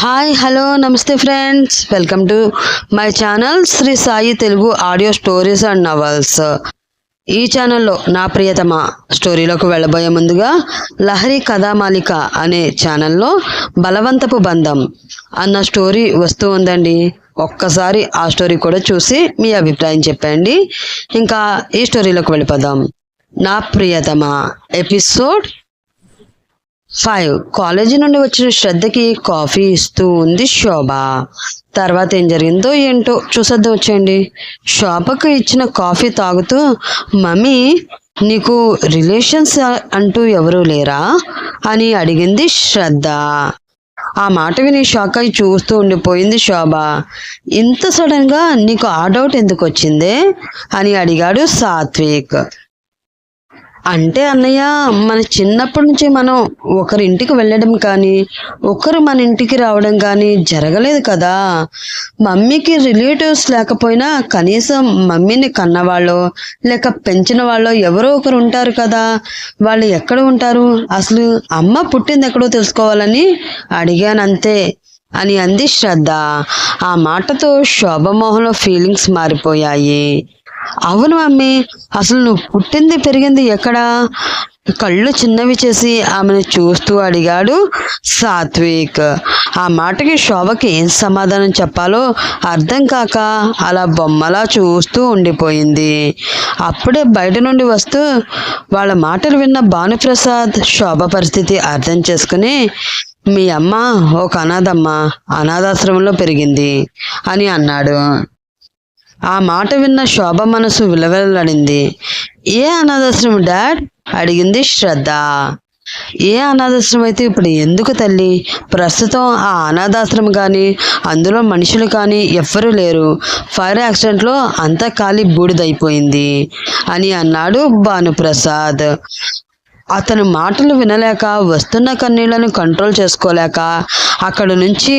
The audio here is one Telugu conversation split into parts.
Hi hello namaste friends. Welcome to my channel Shri Sai Telugu audio stories and novels. ఈ ఛానల్లో నా ప్రియతమ స్టోరీలోకి వెళ్ళబోయే ముందుగా లహరి కథామాలిక అనే ఛానల్లో బలవంతపు బంధం అన్న స్టోరీ వస్తూ ఉందండి. ఒక్కసారి ఆ స్టోరీ కూడా చూసి మీ అభిప్రాయం చెప్పండి. ఇంకా ఈ స్టోరీలోకి వెళ్ళిపోదాం. నా ప్రియతమ ఎపిసోడ్ ఫైవ్ కాలేజీ నుండి వచ్చిన శ్రద్ధకి కాఫీ ఇస్తూ ఉంది శోభ. తర్వాత ఏం జరిగిందో ఏంటో చూసేద్దాం వచ్చేయండి. శోభకు ఇచ్చిన కాఫీ తాగుతూ మమ్మీ నీకు రిలేషన్స్ అంటూ ఎవరూ లేరా? అని అడిగింది శ్రద్ధ. ఆ మాట విని షాక్ అయి చూస్తూ ఉండిపోయింది శోభ. ఇంత సడన్గా నీకు ఆ డౌట్ ఎందుకు వచ్చిందే? అని అడిగాడు సాత్విక్. అంటే అన్నయ్య మన చిన్నప్పటి నుంచి మనం ఒకరి ఇంటికి వెళ్ళడం కానీ ఒకరు మన ఇంటికి రావడం కానీ జరగలేదు కదా. మమ్మీకి రిలేటివ్స్ లేకపోయినా కనీసం మమ్మీని కన్నవాళ్ళు లేక పెంచిన వాళ్ళో ఎవరో ఒకరు ఉంటారు కదా. వాళ్ళు ఎక్కడ ఉంటారు? అసలు అమ్మ పుట్టింది ఎక్కడో తెలుసుకోవాలని అడిగానంతే అని అంది శ్రద్ధ. ఆ మాటతో శోభమోహన్లో ఫీలింగ్స్ మారిపోయాయి. అవును మమ్మీ అసలు నువ్వు పుట్టింది పెరిగింది ఎక్కడా? కళ్ళు చిన్నవి చేసి ఆమెను చూస్తూ అడిగాడు సాత్విక్. ఆ మాటకి శోభకి ఏం సమాధానం చెప్పాలో అర్థం కాక అలా బొమ్మలా చూస్తూ ఉండిపోయింది. అప్పుడే బయట నుండి వస్తూ వాళ్ళ మాటలు విన్న భానుప్రసాద్ శోభ పరిస్థితి అర్థం చేసుకుని మీ అమ్మ ఒక అనాథమ్మ అనాథాశ్రమంలో పెరిగింది అని అన్నాడు. ఆ మాట విన్న శోభ మనసు విలవెల్లడింది ఏ అనాథాశ్రమం డాడ్? అడిగింది శ్రద్ధ. ఏ అనాథాశ్రమం అయితే ఇప్పుడు ఎందుకు తల్లి? ప్రస్తుతం ఆ అనాథాశ్రమం కానీ అందులో మనుషులు కానీ ఎవ్వరూ లేరు. ఫైర్ యాక్సిడెంట్లో అంతా ఖాళీ బూడిదైపోయింది అని అన్నాడు భానుప్రసాద్. అతని మాటలు వినలేక వస్తున్న కన్నీళ్ళను కంట్రోల్ చేసుకోలేక అక్కడి నుంచి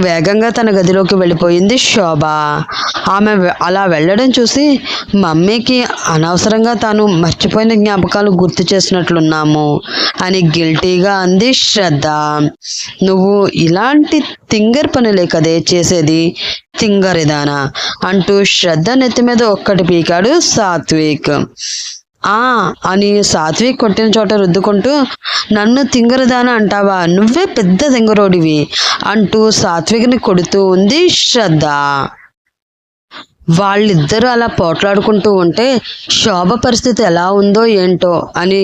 వేగంగా తన గదిలోకి వెళ్ళిపోయింది శోభ. ఆమె అలా వెళ్ళడం చూసి మమ్మీకి అనవసరంగా తాను మర్చిపోయిన జ్ఞాపకాలు గుర్తు చేసినట్లున్నాము అని గిల్టీగా అంది శ్రద్ధ. నువ్వు ఇలాంటి తింగర్ పనులే కదే చేసేది? తింగరిదానా? అంటూ శ్రద్ధ నెత్తి మీద ఒక్కటి పీకాడు సాత్విక్. ఆ అని సాత్విక్ కొట్టిన చోట రుద్దుకుంటూ నన్ను తింగరదాన అంటావా? నువ్వే పెద్ద తింగరోడివి అంటూ సాత్విక్ని కొడుతూ ఉంది శ్రద్ధ. వాళ్ళిద్దరూ అలా పోట్లాడుకుంటూ ఉంటే శోభ పరిస్థితి ఎలా ఉందో ఏంటో అని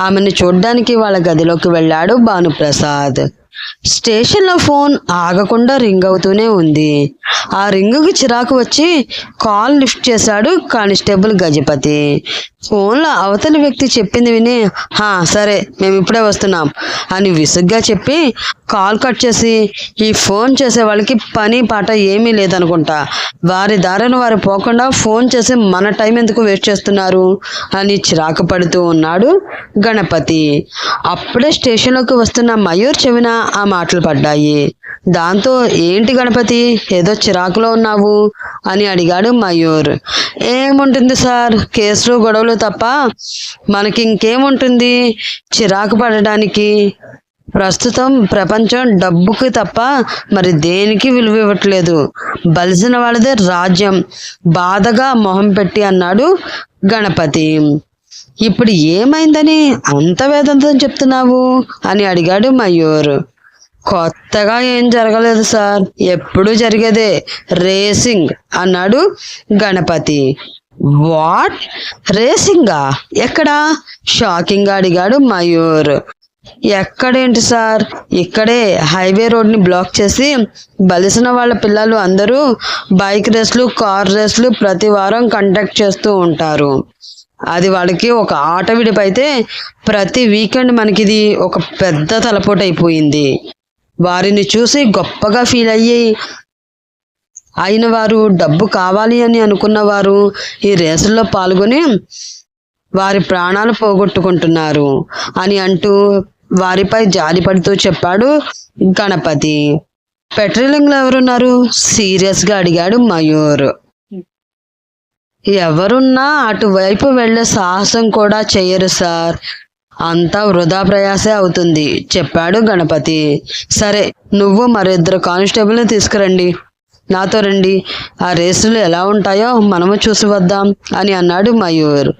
ఆమెను చూడ్డానికి వాళ్ళ గదిలోకి వెళ్ళాడు భానుప్రసాద్. స్టేషన్లో ఫోన్ ఆగకుండా రింగ్ అవుతూనే ఉంది. ఆ రింగుకి చిరాకు వచ్చి కాల్ లిఫ్ట్ చేశాడు కానిస్టేబుల్ గజపతి. ఫోన్లో అవతలి వ్యక్తి చెప్పింది విని హా సరే మేము ఇప్పుడే వస్తున్నాం అని విసుగ్గా చెప్పి కాల్ కట్ చేసి ఈ ఫోన్ చేసే వాళ్ళకి పని పాట ఏమీ లేదనుకుంటా. వారి దారిన వారు పోకుండా ఫోన్ చేసి మన టైం ఎందుకు వేస్ట్ చేస్తున్నారు? అని చిరాకు పడుతూ ఉన్నాడు గణపతి. అప్పుడే స్టేషన్లోకి వస్తున్న మయూర్ చెవిన ఆ మాటలు పడ్డాయి. దాంతో ఏంటి గణపతి? ఏదో చిరాకులో ఉన్నావు? అని అడిగాడు మయూర్. ఏముంటుంది సార్? కేసులు గొడవలు తప్ప మనకి ఇంకేముంటుంది చిరాకు పడడానికి ప్రస్తుతం ప్రపంచం డబ్బుకి తప్ప మరి దేనికి విలువ ఇవ్వట్లేదు? బలిసిన వాళ్ళదే రాజ్యం. బాధగా మొహం పెట్టి అన్నాడు గణపతి. ఇప్పుడు ఏమైందని? అంత వేదంతం చెప్తున్నావు? అని అడిగాడు మయూర్. కొత్తగా ఏం జరగలేదు సార్. ఎప్పుడు జరిగేదే. రేసింగ్ అన్నాడు గణపతి. వాట్? రేసింగా? ఎక్కడా? షాకింగ్ అడిగాడు మయూర్. ఎక్కడేంటి సార్? ఇక్కడే హైవే రోడ్ని బ్లాక్ చేసి బలిసిన వాళ్ళ పిల్లలు అందరూ బైక్ రేస్లు కార్ రేస్లు ప్రతి వారం కండక్ట్ చేస్తూ ఉంటారు. అది వాళ్ళకి ఒక ఆట విడిపైతే ప్రతి వీకెండ్ మనకిది ఒక పెద్ద తలపోటు అయిపోయింది వారిని చూసి గొప్పగా ఫీల్ అయ్యి అయిన వారు డబ్బు కావాలి అని అనుకున్న వారు ఈ రేసుల్లో పాల్గొని వారి ప్రాణాలు పోగొట్టుకుంటున్నారు అని అంటూ వారిపై జాలి పడుతూ చెప్పాడు గణపతి. పెట్రోలింగ్లో ఎవరున్నారు? సీరియస్గా అడిగాడు మయూర్. ఎవరున్నా అటువైపు వెళ్ళే సాహసం కూడా చేయరు సార్. అంతా వృధా ప్రయాసే అవుతుంది చెప్పాడు గణపతి. సరే నువ్వు మరిద్దరు కానిస్టేబుల్ని తీసుకురండి. నాతో రండి. ఆ రేసులు ఎలా ఉంటాయో మనము చూసి వద్దాం అని అన్నాడు మయూర్.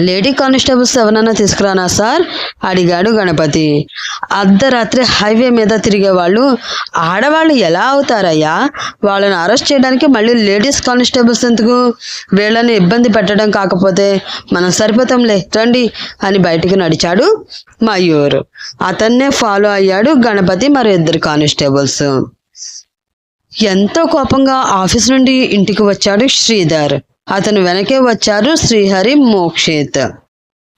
లేడీ కానిస్టేబుల్స్ ఎవరన్నా తీసుకురానా సార్? అడిగాడు గణపతి. అర్ధరాత్రి హైవే మీద తిరిగే వాళ్ళు ఆడవాళ్ళు ఎలా అవుతారయ్యా? వాళ్ళని అరెస్ట్ చేయడానికి మళ్ళీ లేడీస్ కానిస్టేబుల్స్ ఎందుకు? వీళ్ళని ఇబ్బంది పెట్టడం కాకపోతే మనం సరిపోతాంలే రండి అని బయటికి నడిచాడు మయూర్. అతన్నే ఫాలో అయ్యాడు గణపతి మరి ఇద్దరు కానిస్టేబుల్స్. ఎంతో కోపంగా ఆఫీస్ నుండి ఇంటికి వచ్చాడు శ్రీధర్. అతను వెనకే వచ్చారు శ్రీహరి మోక్షిత్.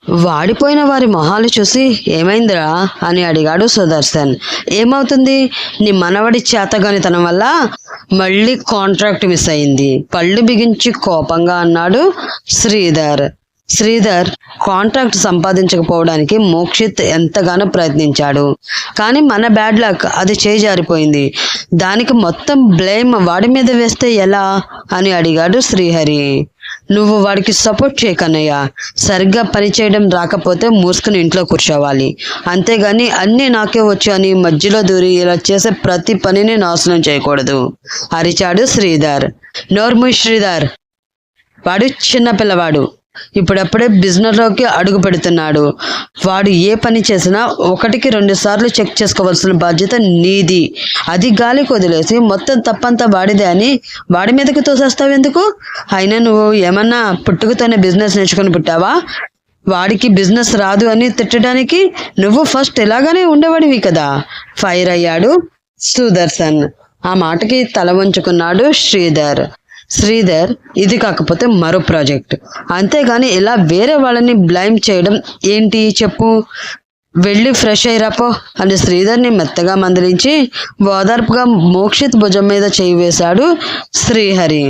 వాడిపోయిన వారి మొహాలు చూసి ఏమైందిరా? అని అడిగాడు సుదర్శన్. ఏమవుతుంది? నీ మనవడి చేతగానితనం వల్ల మళ్ళీ కాంట్రాక్ట్ మిస్ అయింది. పళ్ళు బిగించి కోపంగా అన్నాడు శ్రీధర్. శ్రీధర్ కాంట్రాక్ట్ సంపాదించకపోవడానికి మోక్షిత్ ఎంతగానో ప్రయత్నించాడు. కానీ మన బ్యాడ్ లక్ అది చేజారిపోయింది. దానికి మొత్తం బ్లేమ్ వాడి మీద వేస్తే ఎలా? అని అడిగాడు శ్రీహరి. నువ్వు వాడికి సపోర్ట్ చేయకన్నయ్య సరిగ్గా పని చేయడం రాకపోతే మూసుకుని ఇంట్లో కూర్చోవాలి. అంతేగాని అన్నీ నాకే వచ్చు అని మధ్యలో దూరి ఇలా చేసే ప్రతి పనిని నాశనం చేయకూడదు అరిచాడు శ్రీధర్. నోర్ము శ్రీధర్. వాడు చిన్న పిల్లవాడు. ఇప్పుడప్పుడే బిజినెస్లోకి అడుగు పెడుతున్నాడు. వాడు ఏ పని చేసినా ఒకటికి రెండు సార్లు చెక్ చేసుకోవాల్సిన బాధ్యత నీది. అది గాలికి వదిలేసి మొత్తం తప్పంతా వాడిదే అని వాడి మీదకి తోసేస్తావు ఎందుకు? అయినా నువ్వు ఏమన్నా పుట్టుకతోనే బిజినెస్ నేర్చుకొని పుట్టావా? వాడికి బిజినెస్ రాదు అని తిట్టడానికి నువ్వు ఫస్ట్ ఇలాగానే ఉండేవాడివి కదా. ఫైర్ అయ్యాడు సుదర్శన్. ఆ మాటకి తల వంచుకున్నాడు శ్రీధర్. శ్రీధర్ ఇది కాకపోతే మరో ప్రాజెక్ట్. అంతేగాని ఇలా వేరే వాళ్ళని బ్లైమ్ చేయడం ఏంటి చెప్పు? వెళ్ళి ఫ్రెష్ అయ్యిరాపో అని శ్రీధర్ని మెత్తగా మందలించి ఓదార్పుగా మోక్షిత్ భుజం మీద చేయి వేశాడు శ్రీహరి.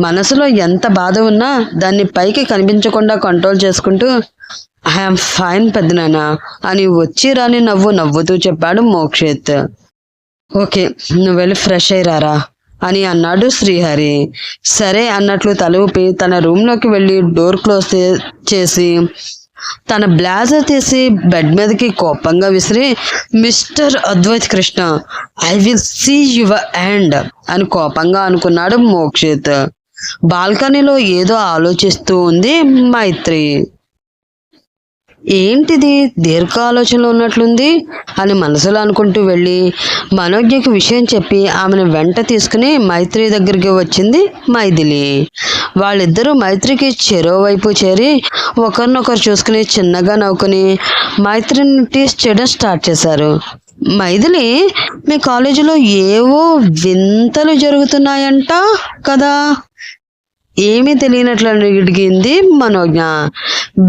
మనసులో ఎంత బాధ ఉన్నా దాన్ని పైకి కనిపించకుండా కంట్రోల్ చేసుకుంటూ ఐఎమ్ ఫైన్ పెద్దనాన్న అని వచ్చి రాని నవ్వు నవ్వుతూ చెప్పాడు మోక్షిత్. ఓకే నువ్వు వెళ్ళి ఫ్రెష్ అయ్యారా అని అన్నాడు శ్రీహరి. సరే అన్నట్లు తలూపి తన రూమ్లోకి వెళ్ళి డోర్ క్లోజ్ చే- చేసి తన బ్లాజర్ తీసి బెడ్ మీదకి కోపంగా విసిరి mister Advaith Krishna I will see your end అని కోపంగా అనుకున్నాడు మోక్షిత్. బాల్కనీలో ఏదో ఆలోచిస్తూ ఉంది మైత్రి. ఏంటిది? దీర్ఘ ఆలోచనలో ఉన్నట్లుంది? అని మనసులో అనుకుంటూ వెళ్ళి మనోజ్ఞకి విషయం చెప్పి ఆమెను వెంట తీసుకుని మైత్రి దగ్గరికి వచ్చింది మైథిలి. వాళ్ళిద్దరూ మైత్రికి చెరో వైపు చేరి ఒకరినొకరు చూసుకుని చిన్నగా నవ్వుకుని మైత్రిని టీస్ చేయడం స్టార్ట్ చేశారు. మైథిలి మీ కాలేజీలో ఏవో వింతలు జరుగుతున్నాయంట కదా? ఏమీ తెలియనట్లు అడిగింది మనోజ్ఞ.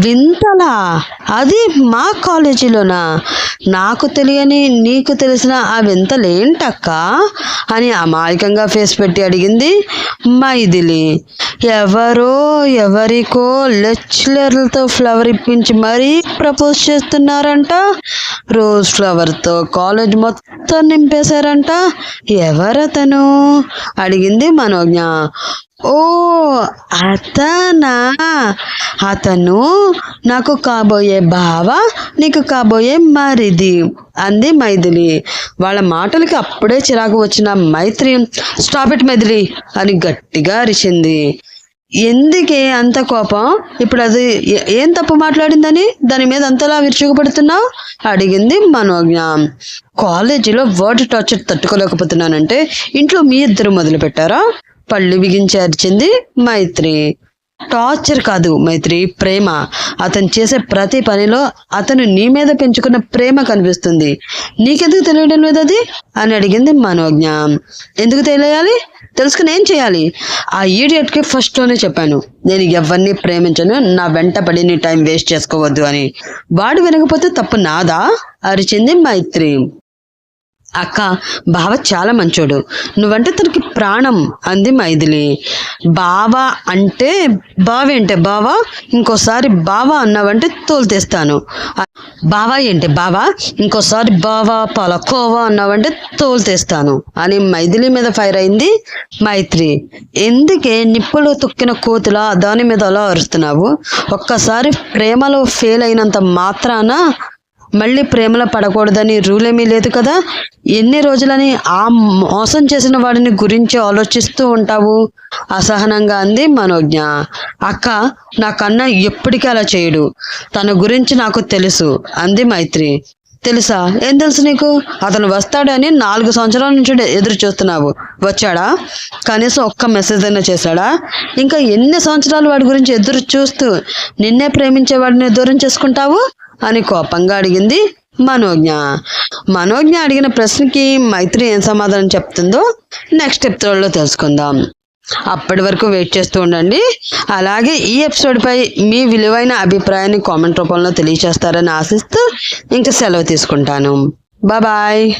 వింతలా. అది మా కాలేజీలోనా. నాకు తెలియని నీకు తెలిసిన ఆ వింతలేంటక్క? అని అమాయకంగా ఫేస్ పెట్టి అడిగింది మైథిలి. ఎవరో ఎవరికో లెక్చరర్లతో ఫ్లవర్ ఇప్పించి మరీ ప్రపోజ్ చేస్తున్నారంట. రోజ్ ఫ్లవర్తో కాలేజ్ మొత్తం నింపేశారంట. ఎవరతను? అడిగింది మనోజ్ఞ. ఓ అతనా? అతను నాకు కాబోయే బావ నీకు కాబోయే మరిది అంది మైథిలి. వాళ్ళ మాటలకి అప్పుడే చిరాకు వచ్చిన మైత్రి స్టాప్ ఇట్ మైథిలి అని గట్టిగా అరిచింది. ఎందుకే అంత కోపం? ఇప్పుడు అది ఏం తప్పు మాట్లాడిందని? దాని మీద అంతలా విరుచుకుపడుతున్నావు? అడిగింది మనోజ్ఞ. కాలేజీలో వర్డ్ టార్చర్ తట్టుకోలేకపోతున్నానంటే ఇంట్లో మీ ఇద్దరు మొదలు పెట్టారా పళ్ళు బిగించి అరిచింది మైత్రి. టార్చర్ కాదు మైత్రి ప్రేమ. అతను చేసే ప్రతి పనిలో అతను నీ మీద పెంచుకున్న ప్రేమ కనిపిస్తుంది. నీకెందుకు తెలియడం లేదు అది? అని అడిగింది మనోజ్ఞ. ఎందుకు తెలియాలి? తెలుసుకుని ఏం చేయాలి? ఆ ఈడియట్కి కి ఫస్ట్లోనే చెప్పాను. నేను ఎవరిని ప్రేమించను నా వెంట పడి నీ టైం వేస్ట్ చేసుకోవద్దు అని. వాడు వినకపోతే తప్పు నాదా? అరిచింది మైత్రి. అక్క బావ చాలా మంచోడు. నువ్వంటే తనకి ప్రాణం. అంది మైథిలి. బావ అంటే బావ ఏంటే బావా ఇంకోసారి బావా అన్నావంటే తోలుతేస్తాను. బావ బావా ఏంటి బావా? ఇంకోసారి బావా పలకోవా అన్నావంటే తోలుతేస్తాను. అని మైథిలి మీద ఫైర్ అయింది మైత్రి. ఎందుకే నిప్పులు తొక్కిన కోతులా దాని మీద అలా అరుస్తున్నావు? ఒక్కసారి ప్రేమలో ఫెయిల్ అయినంత మాత్రాన మళ్ళీ ప్రేమలో పడకూడదని రూల్ ఏమీ లేదు కదా? ఎన్ని రోజులని ఆ మోసం చేసిన వాడిని గురించి ఆలోచిస్తూ ఉంటావు? అసహనంగా అంది మనోజ్ఞ. అక్క నా కన్నా ఎప్పటికీ అలా చేయడు. తన గురించి నాకు తెలుసు అంది మైత్రి. తెలుసా? ఏం తెలుసు నీకు? అతను వస్తాడని నాలుగు సంవత్సరాల నుంచి ఎదురు చూస్తున్నావు. వచ్చాడా? కనీసం ఒక్క మెసేజ్ అయినా చేశాడా? ఇంకా ఎన్ని సంవత్సరాలు వాడి గురించి ఎదురు చూస్తూ నిన్నే ప్రేమించే వాడిని దూరం చేసుకుంటావు? అని కోపంగా అడిగింది మనోజ్ఞ. మనోజ్ఞ అడిగిన ప్రశ్నకి మైత్రి ఏం సమాధానం చెప్తుందో నెక్స్ట్ ఎపిసోడ్లో తెలుసుకుందాం. అప్పటి వరకు వెయిట్ చేస్తూ ఉండండి. అలాగే ఈ ఎపిసోడ్పై మీ విలువైన అభిప్రాయాన్ని కామెంట్ రూపంలో తెలియచేస్తారని ఆశిస్తూ ఇంకా సెలవు తీసుకుంటాను. బాయ్